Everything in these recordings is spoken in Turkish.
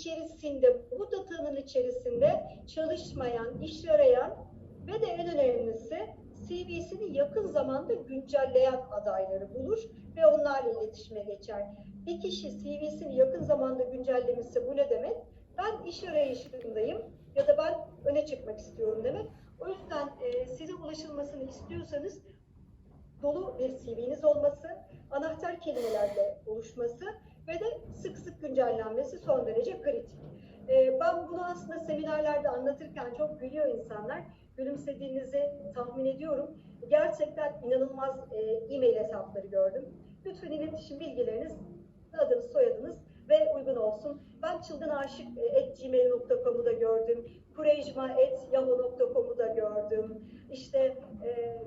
içerisinde, bu datanın içerisinde çalışmayan, iş arayan ve de en önemlisi CV'sini yakın zamanda güncelleyen adayları bulur ve onlarla iletişime geçer. Bir kişi CV'sini yakın zamanda güncellemişse bu ne demek? Ben iş arayışındayım ya da ben öne çıkmak istiyorum demek. O yüzden e, size ulaşılmasını istiyorsanız dolu bir CV'niz olması, anahtar kelimelerle oluşması ve de sık sık güncellenmesi son derece kritik. Ee, ben bunu aslında seminerlerde anlatırken çok gülüyor insanlar. Gülümsediğinizi tahmin ediyorum. Gerçekten inanılmaz e, e-mail hesapları gördüm. Lütfen iletişim bilgileriniz, adınız, soyadınız ve uygun olsun. Ben çılgın aşık gmail.com'u da gördüm. kurejma.yahoo.com'u da gördüm. İşte e,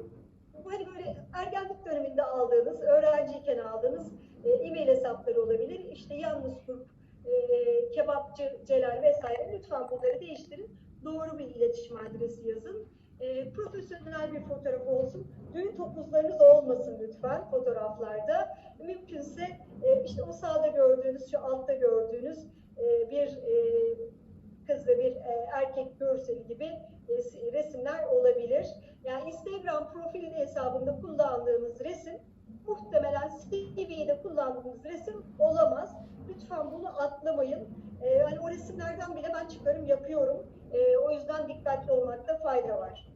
hani böyle ergenlik döneminde aldığınız, öğrenciyken aldığınız e, e-mail hesapları olabilir. İşte yalnız grup, e, kebapçı, Celal vesaire. Lütfen bunları değiştirin. Doğru bir iletişim adresi yazın. E, profesyonel bir fotoğraf olsun. Düğün topuzlarınız olmasın lütfen fotoğraflarda. Mümkünse e, işte o sağda gördüğünüz, şu altta gördüğünüz e, bir e, kız ve bir e, erkek görseli gibi e, resimler olabilir. Yani Instagram profil hesabında kullandığınız resim muhtemelen CV'de kullandığınız resim olamaz. Lütfen bunu atlamayın. Ee, hani o resimlerden bile ben çıkarım yapıyorum. Ee, o yüzden dikkatli olmakta fayda var.